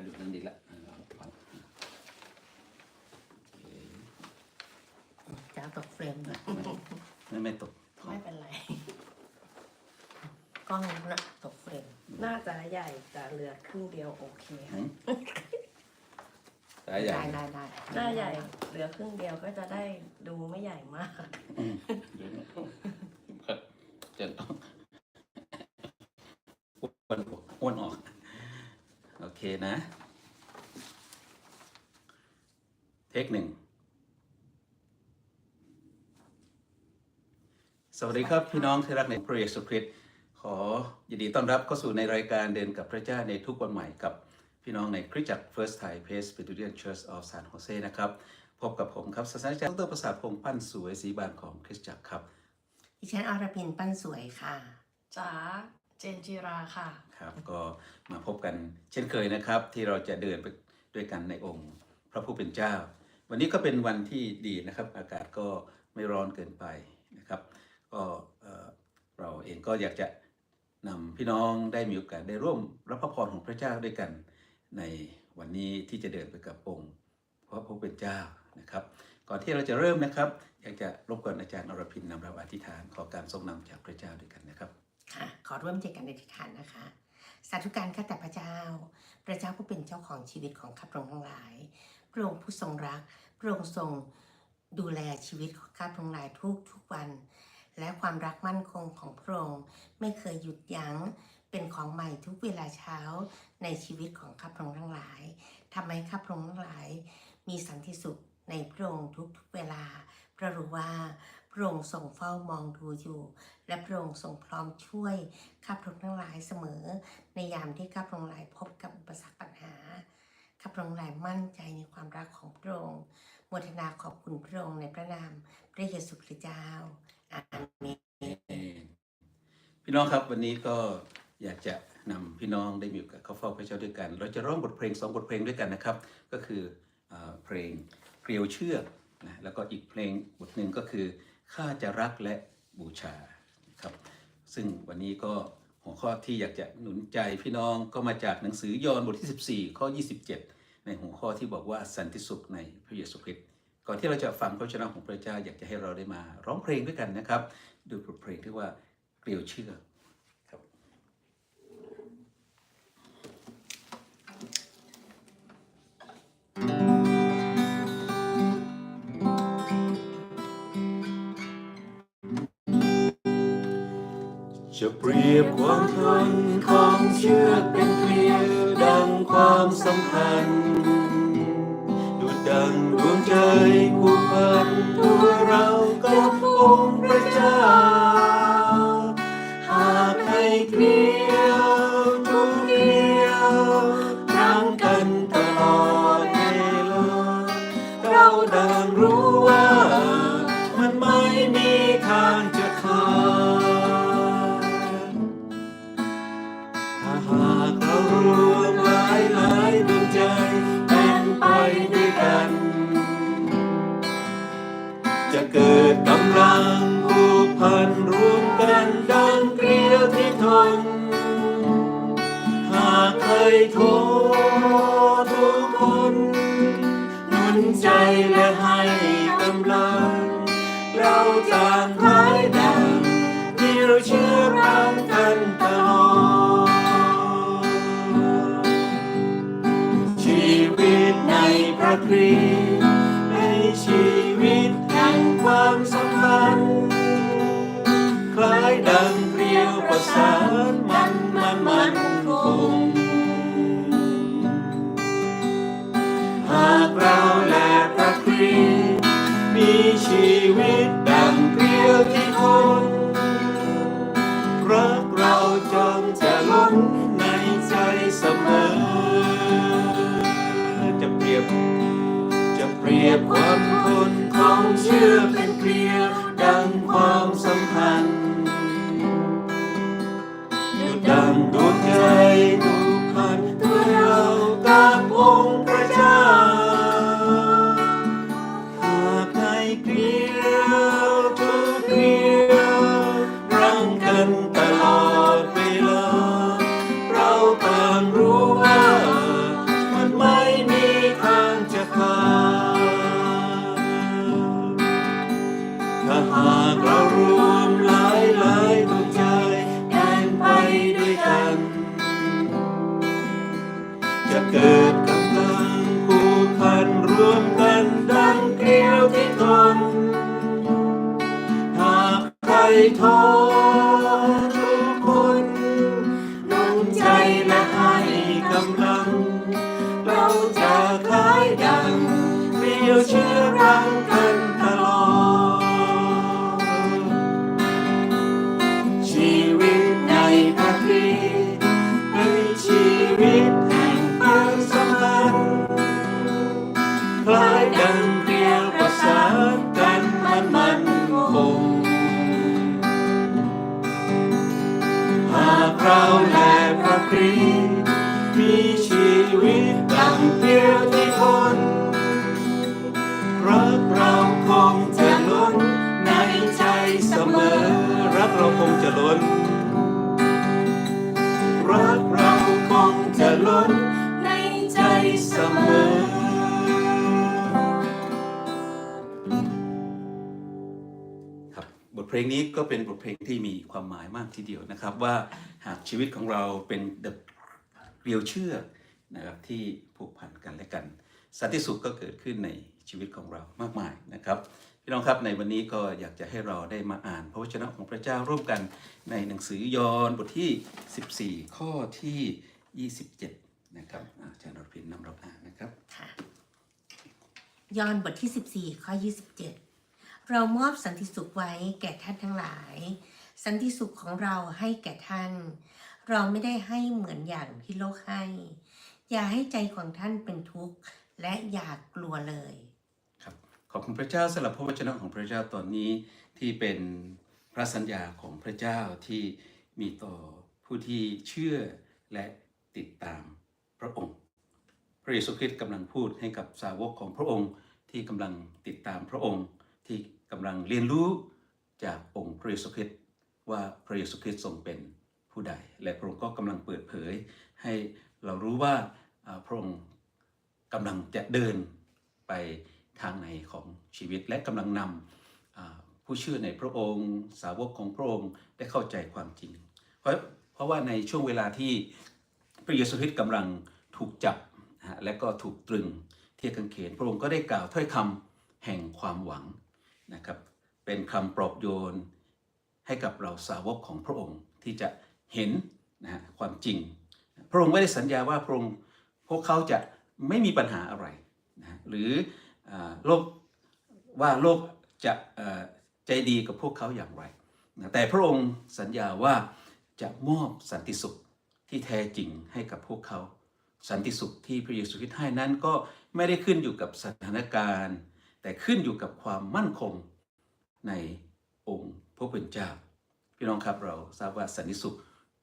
ย์อยู่นั่นดีละอ่าฟังโอเคจ้าตกเฟรมด้วยไม่ไม่ตก ไม่เป็นไร กล้องนะตกเฟรมน่าจะใหญ่แต่เหลือครึ่งเดียวโอเคหืมสายใหญ่ได้ได้ได้หน้าใหญ่ เหลือครึ่งเดียวก็จะได้ดูไม่ใหญ่มาก อืมเดี๋ยวนะครับจะต้องอ้วนอ้วนออก โอเคนะ เทคหนึ่ง สวัส ดีครับพี่น้องที่รักในพระเยซูคริสต์ขอยินดีต้อนรับเข้าสู่ในรายการเดินกับพระเจ้าในทุกวันใหม่กับพี่น้องในคริสตจักร First Thai Presbyterian Church of San Jose นะครับพบกับผมครับศาสตราจารย์ดรประสาทพงษ์ปั้นสวยสีบานของคริสตจักรครับดิฉันอรพินปั้นสวยค่ะจ๋าเจนจิราค่ะครับก็มาพบกันเช่นเคยนะครับ ที่เราจะเดินไปด้วยกันในองค์พระผู้เป็นเจ้า วันนี้ก็เป็นวันที่ดีนะครับ อากาศก็ไม่ร้อนเกินไปนะครับ ก็เราเองก็อยากจะนำพี่น้องได้มีโอกาสได้ร่วมรับพระพรของพระเจ้าด้วยกัน ในวันนี้ที่จะเดินไปกับองค์พระผู้เป็นเจ้านะครับ ก่อนที่เราจะเริ่มนะครับ อยากจะรบกวนอาจารย์อรพินนำเราอธิษฐานขอการทรงนำจากพระเจ้าด้วยกันนะครับค่ะขอร่วมใจกันในทิฏฐานนะคะ สาธุการข้าแต่พระเจ้า พระเจ้าผู้เป็นเจ้าของชีวิตของข้าพระองค์ทั้งหลาย พระองค์ผู้ทรงรัก พระองค์ทรงดูแลชีวิตของข้าพระองค์หลายทุกทุกวัน และความรักมั่นคงของพระองค์ไม่เคยหยุดยัง้งเป็นของใหม่ทุกเวลาเช้าในชีวิตของข้าพระองค์ทั้งหลายทำให้ข้าพระองค์ทั้งหลาย มีสันติสุขในพระองค์ทุกๆเวลา เพราะรู้ว่าพระองค์ทรงเฝ้ามองดูอยู่ และพระองค์ทรงพร้อมช่วยข้าพระองค์ทั้งหลายเสมอ ในยามที่ข้าพระองค์หลายพบกับอุปสรรคปัญหาข้าพระองค์หลายมั่นใจในความรักของพระองค์โมทนาขอบคุณพระองค์ในพระนามพระเยซูคริสต์เจ้า พี่น้องครับวันนี้ก็อยากจะนำพี่น้องได้มีโอกาสเข้าเฝ้าพระเจ้าด้วยกัน เราจะร้องบทเพลงสองบทเพลงด้วยกันนะครับ ก็คือเอเพลงเกลียวเชือกนะแล้วก็อีกเพลงบทหนึ่งก็คือข้าจะรักและบูชาครับ ซึ่งวันนี้ก็หัวข้อที่อยากจะหนุนใจพี่น้องก็มาจากหนังสือยอห์นบทที่ 14 ข้อ 27 ในหัวข้อที่บอกว่าสันติสุขในพระเยซูคริสต์ ก่อนที่เราจะฟังพระชนะของพระเจ้าอยากจะให้เราได้มาร้องเพลงด้วยกันนะครับด้วยบทเพลงที่ว่าเกลียวเชื่อจะเปรียบความทนของเชือกเป็นเกลียวดังความสัมพันธ์ ดังดวงใจผูกพันตัวเรากับองค์พระเจ้า หากให้เกลียวทุกเดียวรังกันตลอดเวลาเราดัง ทน หากเคยท้อทุกคนหนุนใจและให้กำลัง เราต่างคล้ายดังที่เราเชื่อรักกันตลอด ชีวิตในพระคริสต์ในชีวิตแห่งความสัมพันธ์คล้ายดัง เกลียวประสานมันมันมันคงหากเราและพระคริสต์มีชีวิตดังเกลียวที่ทนรักเราจงจะล้นในใจเสมอ จะเปรียบ จะเปรียบความทนของเชื่อเป็นเกลียว เราและพระคริสต์มีชีวิตดังเพียวที่คนรักเราคงจะล้นในใจเสมอ รักเราคงจะล้น รักเราคงจะล้นใน เพลงนี้ก็เป็นบทเพลงที่มีความหมายมากทีเดียวนะครับ ว่าหากชีวิตของเราเป็นเดอะเรียวเชือกนะครับที่ผูกพันกันและกันสันติสุขก็เกิดขึ้นในชีวิตของเรามากมายนะครับพี่น้องครับในวันนี้ก็อยากจะให้เราได้มาอ่านพระวจนะของพระเจ้าร่วมกันในหนังสือยอห์นบทที่ 14 ข้อที่ 27 นะครับอาจารย์รพินนำเราอ่านนะครับค่ะยอห์นบทที่ 14 ข้อ 27 เรามอบสันติสุขไว้แก่ท่านทั้งหลาย สันติสุขของเราให้แก่ท่าน เราไม่ได้ให้เหมือนอย่างที่โลกให้ อย่าให้ใจของท่านเป็นทุกข์ และอย่ากกลัวเลยครับขอบคุณพระเจ้าสำหรับพระวจนะของพระเจ้าตอนนี้ที่เป็นพระสัญญาของพระเจ้าที่มีต่อผู้ที่เชื่อและติดตามพระองค์ พระเยซูคริสต์กำลังพูดให้กับสาวกของพระองค์ที่กำลังติดตามพระองค์ที่ กำลังเรียนรู้จากองค์พระเยซูคริสต์ว่าพระเยซูคริสต์ทรงเป็นผู้ใด และพระองค์ก็กำลังเปิดเผย ให้เรารู้ว่าพระองค์กำลังจะเดินไปทางในของชีวิต และกำลังนำผู้เชื่อในพระองค์ สาวกของพระองค์ได้เข้าใจความจริง เพราะเพราะว่าในช่วงเวลาที่พระเยซูคริสต์กำลังถูกจับและก็ถูกตรึงเที่กางเขนพระองค์ก็ได้กล่าวถ้อยคำแห่งความหวัง นะครับ เป็นคำปลอบโยนให้กับเราสาวกของพระองค์ที่จะเห็นนะฮะความจริง พระองค์ไม่ได้สัญญาว่าพระองค์พวกเขาจะไม่มีปัญหาอะไรนะฮะหรือโลกว่าโลกจะใจดีกับพวกเขาอย่างไรนะแต่พระองค์สัญญาว่าจะมอบสันติสุขที่แท้จริงให้กับพวกเขา สันติสุขที่พระเยซูคริสต์ให้นั้นก็ไม่ได้ขึ้นอยู่กับสถานการณ์ แต่ขึ้นอยู่กับความมั่นคงในองค์พระผู้เป็นเจ้า พี่น้องครับเราทราบว่าสันติสุข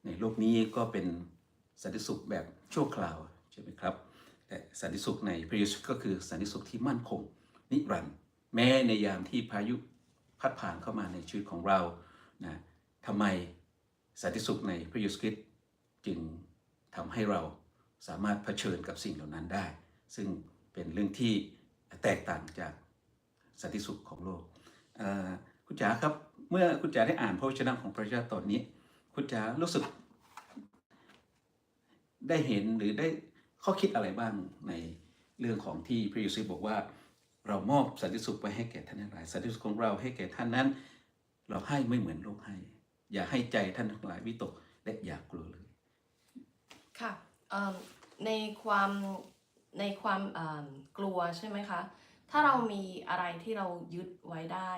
ในโลกนี้ก็เป็นสันติสุขแบบชั่วคราวใช่ไหมครับ แต่สันติสุขในพระเยซูก็คือสันติสุขที่มั่นคง นิรันดร์แม้ในยามที่พายุพัดผ่านเข้ามาในชีวิตของเรานะทำไมสันติสุขในพระเยซูคริสต์จึงทำให้เราสามารถเผชิญกับสิ่งเหล่านั้นได้ ซึ่งเป็นเรื่องที่แตกต่างจาก สันติสุขของโลกคุณจ๋าครับเมื่อคุณจ๋าได้อ่านพระวจนะของพระเจ้าตอนนี้ คุณจ๋ารู้สึก ได้เห็นหรือได้ข้อคิดอะไรบ้างในเรื่องของที่พระเยซูบอกว่า เรามอบสันติสุขไว้ให้แก่ท่านทั้งหลายสันติสุขของเราให้แก่ท่านนั้น เราให้ไม่เหมือนโลกให้ อย่าให้ใจท่านทั้งหลายวิตกและอย่ากลัวเลยค่ะในความในความกลัวใช่ไหมคะ ถ้าเรามีอะไรที่เรายึดไว้ได้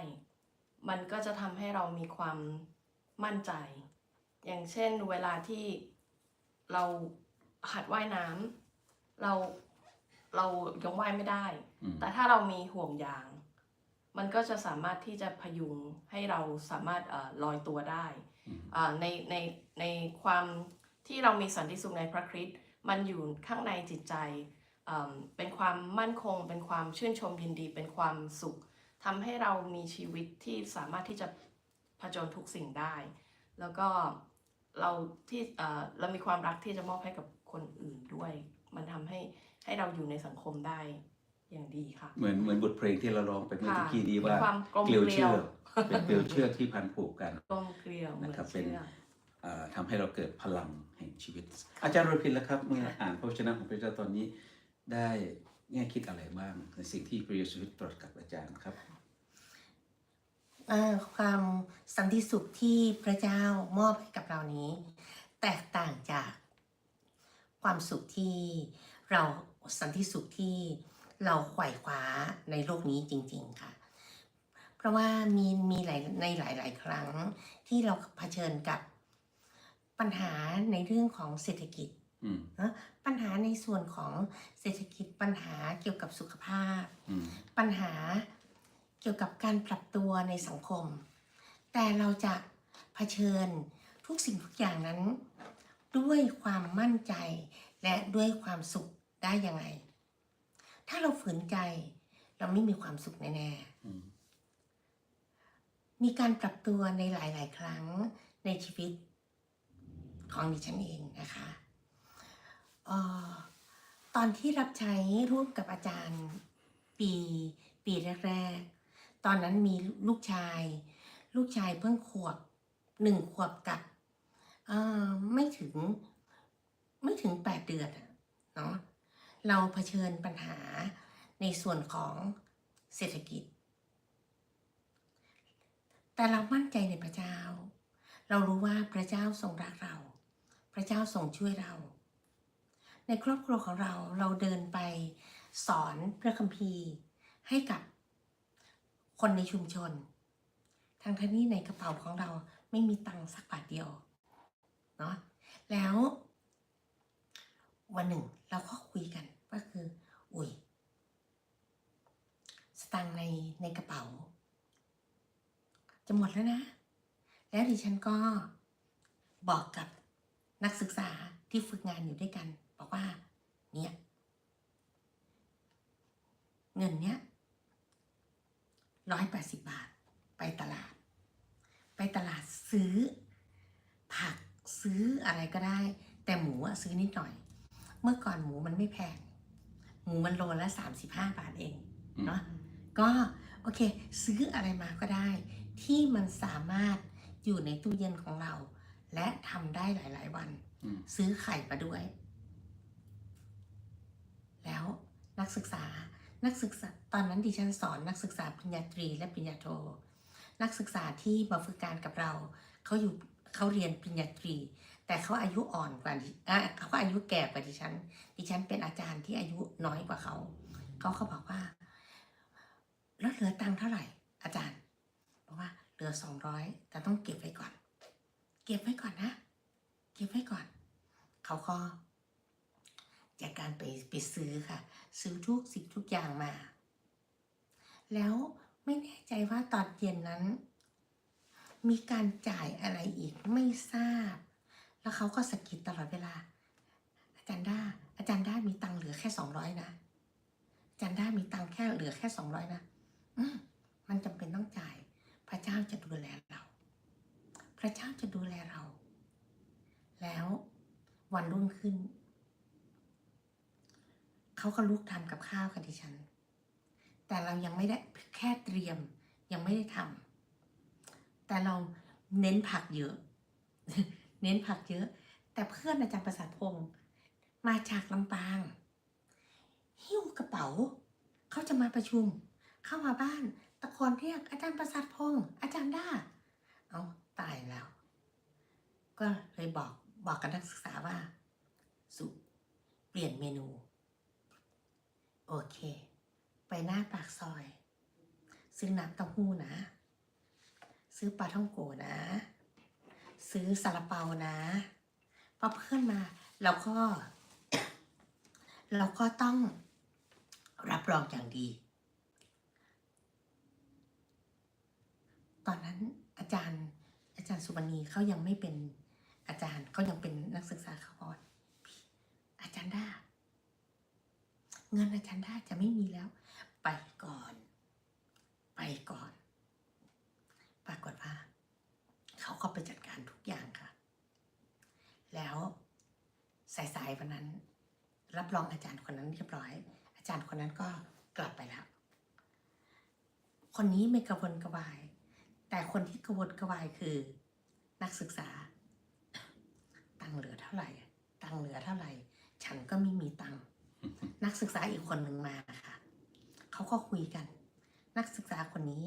มันก็จะทำให้เรามีความมั่นใจ อย่างเช่นเวลาที่เราหัดว่ายน้ำเราเรายังว่ายไม่ได้อืมแต่ถ้าเรามีห่วงยาง มันก็จะสามารถที่จะพยุงให้เราสามารถเออลอยตัวได้อืมอ่าในในในความที่เรามีสันติสุขในพระคริสต์มันอยู่ข้างในจิตใจอ่า เป็นความมั่นคง เป็นความชื่นชมยินดี เป็นความสุขทำให้เรามีชีวิตที่สามารถที่จะผจญทุกสิ่งได้ แล้วก็เราที่เอ่อเรามีความรักที่จะมอบให้กับคนอื่นด้วย มันทำให้ให้เราอยู่ในสังคมได้อย่างดีค่ะ เหมือนเหมือนบทเพลงที่เราร้องไปเมื่อค่ะกี้นี้ว่ามีความกลมเกลียวเกลีเชืยอวกเป็นเกลียวเชือกที่พันผูกกันกลมเกลียวเหมือนนะครับเป็นเชือกเอ่อทำให้เราเกิดพลังแห่งชีวิต อาจารย์โรพินแล้วครับเมื่ออ่านพระวจนะของพระเจ้าตอนนี้ ได้แง่คิดอะไรบ้างในสิ่งที่พระเยซูตรัสกับอาจารย์ครับความสันติสุขที่พระเจ้ามอบให้กับเรานี้ แตกต่างจากความสุขที่เราสันติสุขที่เราไขว่คว้าในโลกนี้จริง ๆค่ะ เพราะว่ามีมีหลายในหลาย ๆ ครั้งที่เราเผชิญกับปัญหาในเรื่องของเศรษฐกิจ นะปัญหาในส่วนของเศรษฐกิจปัญหาเกี่ยวกับสุขภาพอืมปัญหาเกี่ยวกับการปรับตัวในสังคม แต่เราจะเผชิญทุกสิ่งทุกอย่างนั้น ด้วยความมั่นใจและด้วยความสุขได้ยังไง ถ้าเราฝืนใจเราไม่มีความสุขแน่อืมๆมีการปรับตัวในหลาย ๆ ครั้งในชีวิตของดิฉันเองนะคะเออ ตอนที่รับใช้ร่วมกับอาจารย์ปีปีแรกๆ ตอนนั้นมีลูกชาย ลูกชายเพิ่งขวบหนึ่งขวบกับไม่ถึงไม่ถึงแปดเดือนเนาะเราเผชิญปัญหาในส่วนของเศรษฐกิจ แต่เรามั่นใจในพระเจ้า เรารู้ว่าพระเจ้าทรงรักเรา พระเจ้าทรงช่วยเรา ในครอบครัวของเราเราเดินไปสอนพระคัมภีร์ให้กับคนในชุมชน ทั้งที่นี่ในกระเป๋าของเราไม่มีตังค์สักบาทเดียวเนาะแล้ววันหนึ่งเราก็คุยกันก็คือ อุ้ยสตังค์ในในกระเป๋า จะหมดแล้วนะ แล้วดิฉันก็บอกกับนักศึกษาที่ฝึกงานอยู่ด้วยกัน ว่า เนี่ยเงินเนี้ยร้อยแปดสิบบาท ไปตลาด ไปตลาดซื้อ ผักซื้ออะไรก็ได้ แต่หมูอะซื้อนิดหน่อย เมื่อก่อนหมูมันไม่แพง หมูมันโลละสามสิบห้าบาทเองอืมเนาะก็โอเค ซื้ออะไรมาก็ได้ ที่มันสามารถอยู่ในตู้เย็นของเรา และทำได้หลาย ๆ วันอืมซื้อไข่มาด้วย แล้วนักศึกษานักศึกษาตอนนั้นดิฉันสอนนักศึกษาปริญญาตรีและปริญญาโท นักศึกษาที่มาฝึกการกับเราเขาอยู่เขาเรียนปริญญาตรี แต่เขาอายุอ่อนกว่าอะเขาอายุแก่กว่าดิฉัน ดิฉันเป็นอาจารย์ที่อายุน้อยกว่าเขาเขาเขาบอกว่าแล้วเหลือตังค์เท่าไหร่ อาจารย์บอกว่าเหลือสองร้อยแต่ต้องเก็บไว้ก่อน เก็บไว้ก่อนนะ เก็บไว้ก่อน เขาก็ จากการไปไปซื้อค่ะ ซื้อทุกสิ่งทุกอย่างมา แล้วไม่แน่ใจว่าตอนเย็นนั้น มีการจ่ายอะไรอีกไม่ทราบ แล้วเขาก็สะกิดตลอดเวลา อาจารย์ด้าอาจารย์ด้ามีตังค์เหลือแค่สองร้อยนะอาจารย์ด้ามีตังค์แค่เหลือแค่สองร้อยนะอืมมันจำเป็นต้องจ่าย พระเจ้าจะดูแลเรา พระเจ้าจะดูแลเรา แล้ววันรุ่งขึ้น เขาก็ลุกทำกับข้าวกับดิฉัน แต่เรายังไม่ได้แค่เตรียมยังไม่ได้ทำแต่เราเน้นผักเยอะ เน้นผักเยอะ แต่เพื่อนอาจารย์ประสาทพงศ์มาจากลำปาง หิ้วกระเป๋า เขาจะมาประชุม เข้ามาบ้าน ตะโกนเรียกอาจารย์ประสาทพงศ์อาจารย์ด้า เอาตายแล้ว ก็เลยบอกบอกกับนักศึกษาว่า สุ เปลี่ยนเมนู โอเค ไปหน้าปากซอย ซื้อน้ำเต้าหู้นะ ซื้อปลาท่องโกนะ ซื้อซาลาเปานะพอเพื่อนมาเราก็ เราก็ต้องรับรองอย่างดี ตอนนั้นอาจารย์อาจารย์สุวรรณีเขายังไม่เป็นอาจารย์เขายังเป็นนักศึกษาขาบอกพี่อาจารย์ด้า เงินอาจารย์ด้าจะไม่มีแล้ว ไปก่อน ไปก่อน ปรากฏว่า เขาก็ไปจัดการทุกอย่างค่ะ แล้วสายๆวันนั้น รับรองอาจารย์คนนั้นเรียบร้อย อาจารย์คนนั้นก็กลับไปแล้ว คนนี้ไม่กระวนกระวาย แต่คนที่กระวนกระวายคือนักศึกษา ตังเหลือเท่าไหร่ ตังเหลือเท่าไหร่ ฉันก็ไม่มีตังค์ นักศึกษาอีกคนหนึ่งมาค่ะ เขาก็คุยกัน นักศึกษาคนนี้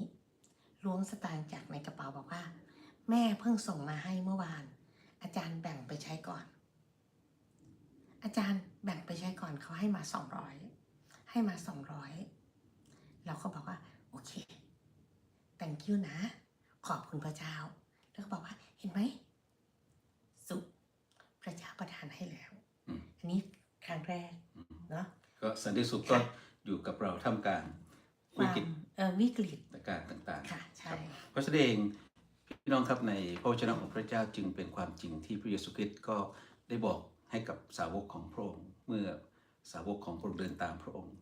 ล้วงสตางค์จากในกระเป๋าบอกว่า แม่เพิ่งส่งมาให้เมื่อวาน อาจารย์แบ่งไปใช้ก่อน อาจารย์แบ่งไปใช้ก่อนเขาให้มาสองร้อยให้มาสองร้อยเราก็บอกว่า โอเค thank you นะ ขอบคุณพระเจ้า แล้วก็บอกว่าเห็นไหม สุขพระเจ้าประทานให้แล้วอืมอันนี้ครั้งแรกอืม เนาะก็สันติสุขก็อยู่กับเราท่ามกลางควิวามกฤตเออวิกฤตการณ์ต่างค่ะๆใช่ครับเพราะฉะนั้นเองพี่น้องครับในพระวจนะของพระเจ้าจึงเป็นความจริงที่พระเยซูคริสต์ก็ได้บอกให้กับสาวกของพระองค์เมื่อสาวกของพระองค์เดินตามพระองค์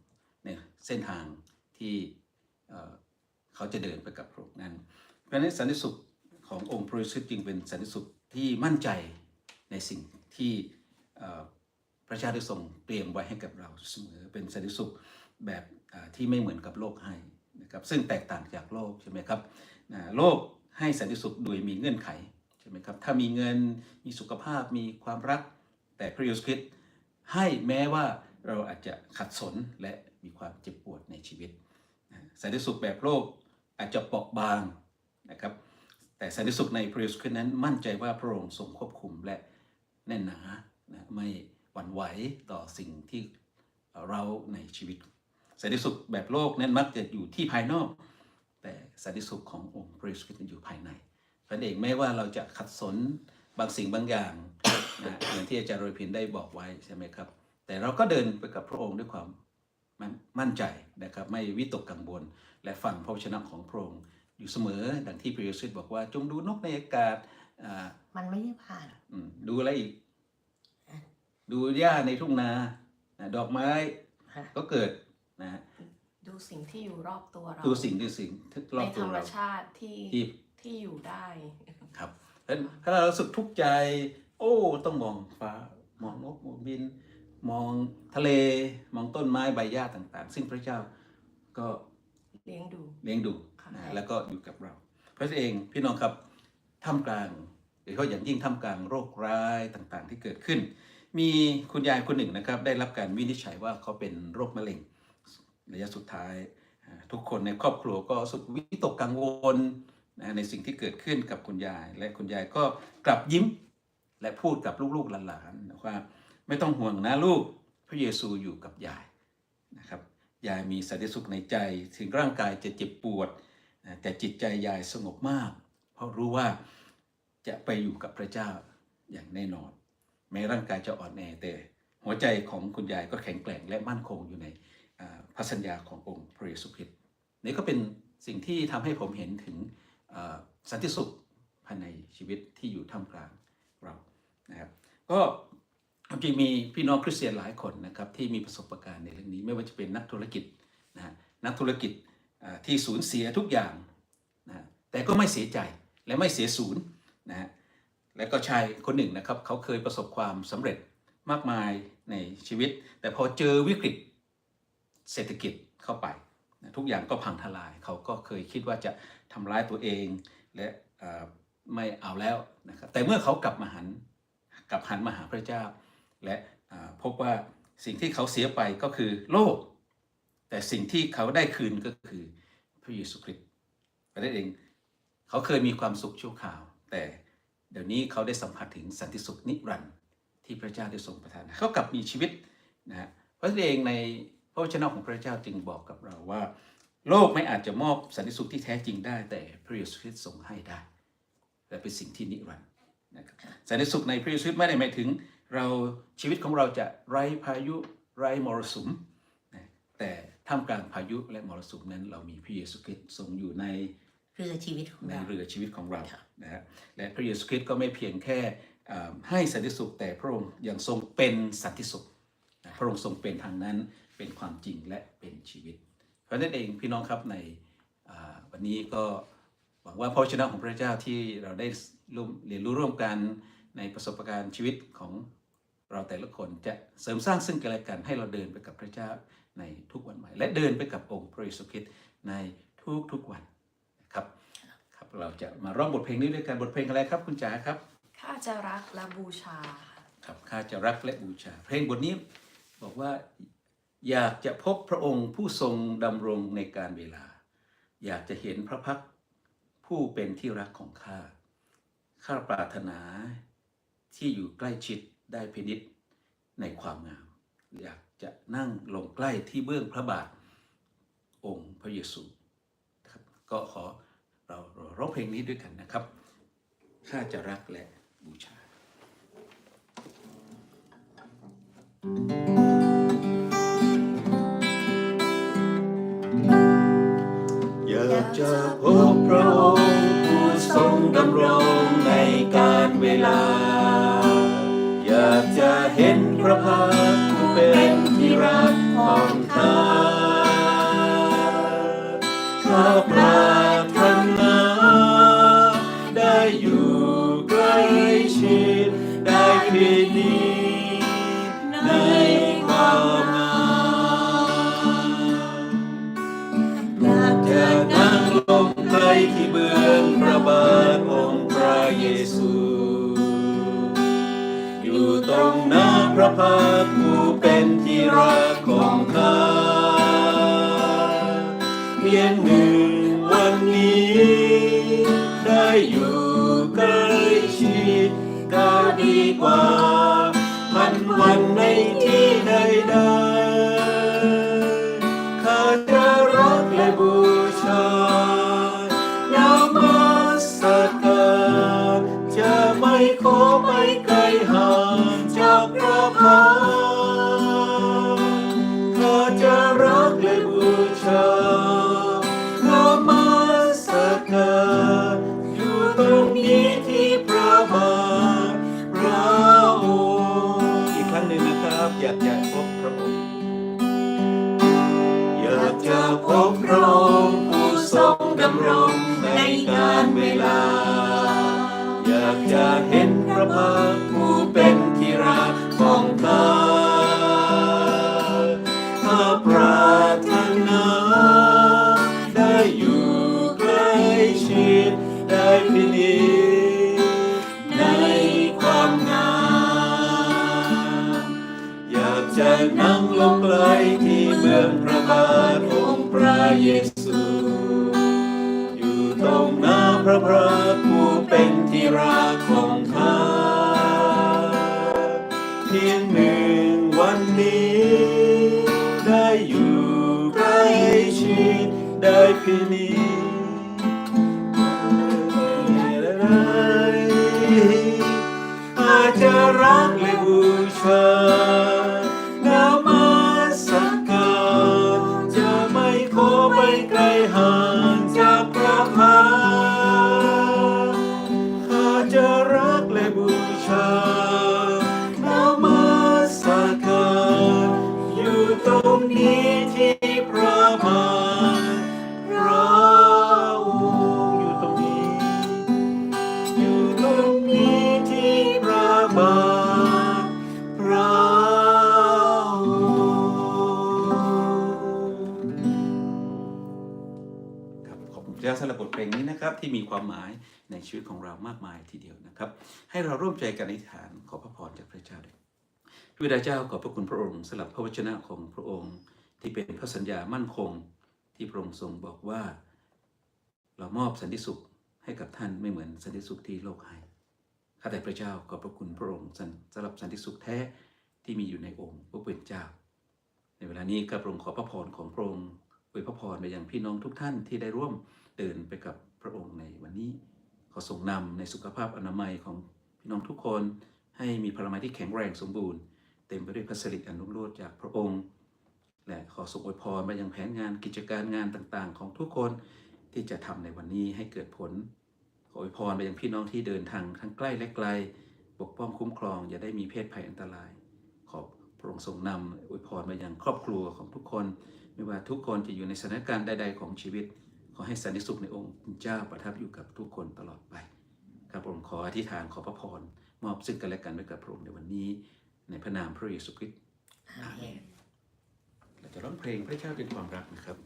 ในเส้นทางที่เอ่อเขาจะเดินไปกับพระองค์นั้น เพราะฉะนั้นสันติสุขขององค์พระเยซูคริสต์จึงเป็นสันติสุขที่มั่นใจในสิ่งที่เอ่อ พระเจ้าได้ทรงเตรียมไว้ให้กับเราเสมอเป็นสันติสุขแบบที่ไม่เหมือนกับโลกให้นะครับซึ่งแตกต่างจากโลกใช่ไหมครับโลกให้สันติสุขโดยมีเงื่อนไขใช่ไหมครับถ้ามีเงินมีสุขภาพมีความรัก แต่พระเยซูคริสต์ให้แม้ว่าเราอาจจะขัดสนและมีความเจ็บปวดในชีวิตสันติสุขแบบโลกอาจจะเปราะบางนะครับแต่สันติสุขในพระเยซูคริสต์นั้นมั่นใจว่าพระองค์ทรงควบคุมและแน่นหนานะไม่ วั่นไหวต่อสิ่งที่เราในชีวิตสันติสุขแบบโลกนั้นมักจะอยู่ที่ภายนอก แต่สันติสุขขององค์พระเยซูคริสต์อยู่ภายในพระเองแม้ว่าเราจะขัดสนบางสิ่งบางอย่างนะอย่างที่อาจารย์โรยพินได้บอกไว้ใช่ไหมครับ แต่เราก็เดินไปกับพระองค์ด้วยความมั่นมั่นใจนะครับ ไม่วิตกกังวลและฟังพระวจนะของพระองค์อยู่เสมอดังที่พระเยซูบอกว่าจงดูนกในอากาศอ่ามันไม่ได้ผ่านอืมดูอะไรอีก ดูหญ้าในทุ่งนานะดอกไม้ฮะก็เกิดนะฮะดูสิ่งที่อยู่รอบตัวเราดูสิ่งดูสิ่งที่รในอบธตัรวรมเราชาติที่ที่ที่อยู่ได้ ครับเพราะฉะนั้นถ้าเรารู้สึกทุกข์ใจ โอ้ต้องมองฟ้ามองนกมองบิน มองทะเลมองต้นไม้ใบหญ้าต่าง ๆ ซึ่งพระเจ้าก็ เลี้ยงดู เลี้ยงดูค่ะ นะแล้วก็อยู่กับเรา เพราะฉะนั้นเองพี่น้องครับท่ามกลางโดยเฉพาะอย่างยิ่งท่ามกลางโรคร้ายต่างๆ ที่เกิดขึ้น มีคุณยายคนหนึ่งนะครับ ได้รับการวินิจฉัยว่าเขาเป็นโรคมะเร็งระยะสุดท้าย ทุกคนในครอบครัวก็สุดวิตกกังวลในสิ่งที่เกิดขึ้นกับคุณยาย และคุณยายก็กลับยิ้มและพูดกับลูกๆหลานๆว่าไม่ต้องห่วงนะลูกพระเยซูอยู่กับยายนะครับยายมีสันติสุขในใจ ถึงร่างกายจะเจ็บปวด แต่จิตใจยายสงบมาก เพราะรู้ว่าจะไปอยู่กับพระเจ้าอย่างแน่นอน แม้ร่างกายจะอ่อนแอแต่หัวใจของคุณยายก็แข็งแกร่งและมั่นคงอยู่ในพระสัญญาขององค์พระเยซูคริสต์นี่ก็เป็นสิ่งที่ทำให้ผมเห็นถึงสันติสุขภายในชีวิตที่อยู่ท่ามกลางเรานะครับก็จริงมีพี่น้องคริสเตียนหลายคนนะครับที่มีประสบการณ์ในเรื่องนี้ไม่ว่าจะเป็นนักธุรกิจนะนักธุรกิจที่สูญเสียทุกอย่างนะแต่ก็ไม่เสียใจและไม่เสียศูนย์นะ และก็ชายคนหนึ่งนะครับเขาเคยประสบความสำเร็จมากมายในชีวิต แต่พอเจอวิกฤตเศรษฐกิจเข้าไป ทุกอย่างก็พังทลาย เขาก็เคยคิดว่าจะทำร้ายตัวเองและไม่เอาแล้วนะครับแต่เมื่อเขากลับมาหันกลับหันมาหาพระเจ้า และพบว่าสิ่งที่เขาเสียไปก็คือโลก แต่สิ่งที่เขาได้คืนก็คือพระเยซูคริสต์เพราะฉะนั้นเอง เขาเคยมีความสุขชั่วคราว แต่ เดี๋ยวนี้เขาได้สัมผัสถึงสันติสุขนิรันดร์ที่พระเจ้าได้ทรงประทานให้เขากลับมีชีวิตนะฮะเพราะฉะนั้นเองในพระวจนะของพระเจ้าจึงบอกกับเราว่า โลกไม่อาจจะมอบสันติสุขที่แท้จริงได้ แต่พระเยซูคริสต์ทรงให้ได้ และเป็นสิ่งที่นิรันดร์นะครับสันติสุขในพระเยซูคริสต์ไม่ได้หมายถึง เราชีวิตของเราจะไร้พายุไร้มรสุมนะแต่ท่ามกลางพายุและมรสุมนั้น เรามีพระเยซูคริสต์ทรงอยู่ในเรือชีวิตของในเราเรือชีวิตของเราครับ นะฮะและพระเยซูคริสต์ก็ไม่เพียงแค่ให้สันติสุขแต่พระองค์ยังทรงเป็นสันติสุขนะพระองค์ทรงเป็นทางนั้นเป็นความจริงและเป็นชีวิต เพราะนั้นเองพี่น้องครับในวันนี้ก็หวังว่าพระวจนะของพระเจ้าที่เราได้ร่วมเรียนรู้ร่วมกันในประสบการณ์ชีวิตของเราแต่ละคนจะเสริมสร้างซึ่งกันและกันให้เราเดินไปกับพระเจ้าในทุกวันใหม่ และเดินไปกับองค์พระเยซูคริสต์ในทุกๆวัน เราจะมาร้องบทเพลงนี้ด้วยกันบทเพลงอะไรครับคุณจ๋าครับ ข้าจะรักและบูชาค่ะครับข้าจะรักและบูชา เพลงบทนี้บอกว่าอยากจะพบพระองค์ผู้ทรงดำรงในการเวลา อยากจะเห็นพระพักตร์ผู้เป็นที่รักของข้าข้าปรารถนาที่อยู่ใกล้ชิดได้พินิษในความงาม อยากจะนั่งลงใกล้ที่เบื้องพระบาทองค์พระเยซูนะครับก็ขอ เราร้องเพลงนี้ด้วยกันนะครับ ข้าจะรักและบูชา อยากจะพบ พักผู้เป็นที่รักของข้าเพียงหนึ่งวันนี้ ได้อยู่ใกล้ชิดก็ดีกว่าพันวันในที่ใดๆ ชีวิตของเรามากมายทีเดียวนะครับ ให้เราร่วมใจกันอธิษฐานขอพระพรจากพระเจ้าด้วยพระบิดาเจ้าขอบพระคุณพระองค์สำหรับพระวจนะของพระองค์ ที่เป็นพระสัญญามั่นคง ที่พระองค์ทรงบอกว่า เรามอบสันติสุขให้กับท่านไม่เหมือนสันติสุขที่โลกให้ข้าแต่พระเจ้าขอบพระคุณพระองค์สำหรับสันติสุขแท้ที่มีอยู่ในองค์พระผู้เป็นเจ้า ในเวลานี้ข้าพระองค์ขอพระพรของพระองค์อวยพระพรไปยังพี่น้องทุกท่านที่ได้ร่วมเดินไปกับพระองค์ในวันนี้ ขอทรงนำในสุขภาพอนามัยของพี่น้องทุกคนให้มีพลามัยที่แข็งแรงสมบูรณ์ เต็มไปด้วยพระสิริอนุโรจน์จากพระองค์ และขอทรงอวยพรไปยังแผนงานกิจการงานต่างๆ ของทุกคนที่จะทำในวันนี้ให้เกิดผล ขออวยพรไปยังพี่น้องที่เดินทางทั้งใกล้และไกล ปกป้องคุ้มครองอย่าได้มีเพศภัยอันตราย ขอบพระองค์ทรงนำอวยพรไปยังครอบครัวของทุกคน ไม่ว่าทุกคนจะอยู่ในสถานการณ์ใด ๆ ของชีวิต อให้สันติสุขในองค์เจ้าประทับอยู่กับทุกคนตลอดไปข้าพระองค์ขออธิษฐานขอพระพรมอบซึ่งกันและกันไว้กับพระองค์ในวันนี้ ในพระนามพระเยซูคริสต์อาเมนเราจะร้องเพลงพระเจ้าเป็นความรักนะครับ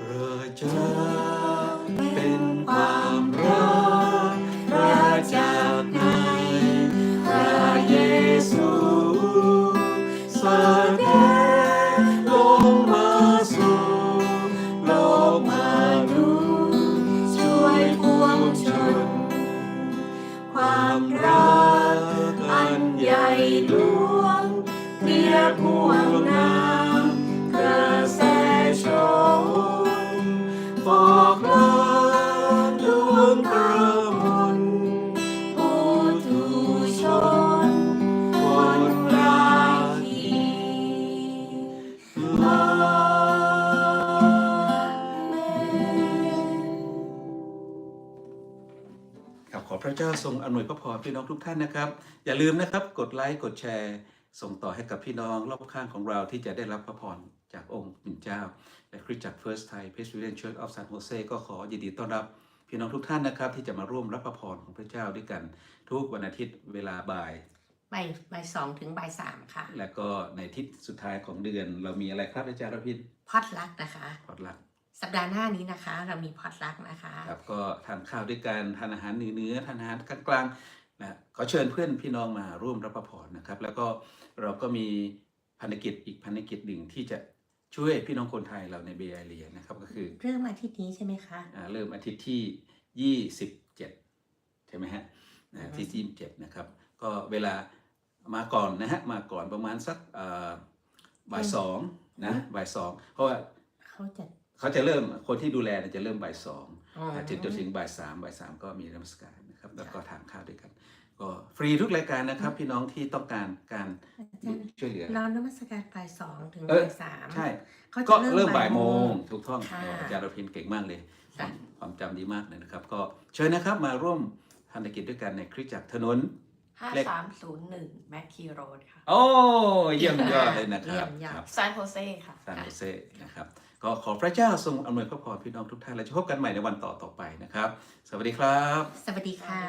พระเจ้า ระเจ้าทรงอำนวยพระพรพี่น้องทุกท่านนะครับ อย่าลืมนะครับ กดไลค์กดแชร์ ส่งต่อให้กับพี่น้องรอบข้างของเราที่จะได้รับพระพรจากองค์พระเจ้า และคริสตจักร First Thai Presbyterian Church of San Jose ก็ขอยินดีต้อนรับพี่น้องทุกท่านนะครับ ที่จะมาร่วมรับพระพรของพระเจ้าด้วยกัน ทุกวันอาทิตย์เวลาบ่ายบ่ายบ่ายสองถึงบ่ายสามค่ะ และก็ในอาทิตย์สุดท้ายของเดือนเรามีอะไรครับอาจารย์รพินพอดลักนะคะพอดลัก สัปดาห์หน้านี้นะคะ เรามีพอดลักนะคะ ครับก็ทานข้าวด้วยกันทานอาหารเหนือๆทานอาหารกลางๆนะขอเชิญเพื่อนพี่น้องมาร่วมรับประพรนะครับ แล้วก็เราก็มีภารกิจอีกภารกิจหนึ่งที่จะช่วยพี่น้องคนไทยเราในเบไอเรียนะครับก็คือเริ่มอาทิตย์นี้ใช่ไหมคะอ่าเริ่มอาทิตย์ที่ 27 ใช่ไหมฮะนะอือฮึที่ 27 นะครับ ก็เวลามาก่อนนะฮะมาก่อนประมาณสักเอ่อบ่ายสองนะบ่ายสองเพราะว่าเขาจะ เขาจะเริ่มคนที่ดูแลเนี่ยจะเริ่มบ่ายสองอ๋อจนจนถึงบ่ายสามบ่ายสามก็มีนมัสการนะครับ แล้วก็ทานข้าวด้วยกัน ก็ฟรีทุกรายการนะครับ พี่น้องที่ต้องการการอาจารย์ช่วยเหลือเรานมัสการบ่ายสองถึงเออบ่ายสามใช่เขาจะก็เริ่มบ่ายโมงงถูกต้องค่ะเอออาจารย์รพินเก่งมากเลยคค่ะวามความจำดีมากเลยนะครับ ก็เชิญนะครับมาร่วมภารกิจด้วยกันในคริสตจักรถนนเลข5301แมคคีโรดค่ะ โอ้เยี่ยมยอดเลยนะคเยี่รับยมยอดครับ ซานโฮเซค่ะ ซานโฮเซนะครับ ก็ขอพระเจ้าทรงอำนวยพระพรพี่น้องทุกท่านและจะพบกันใหม่ในวันต่อต่อไปนะครับ สวัสดีครับ สวัสดีค่ะ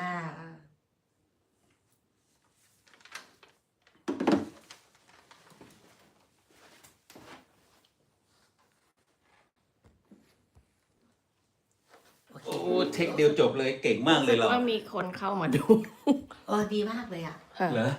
โอ้เทคเดียวจบเลยเก่งมากเลยเราว่ามีคนเข้ามาดู เออดีมากเลยอะค่ะเหรอ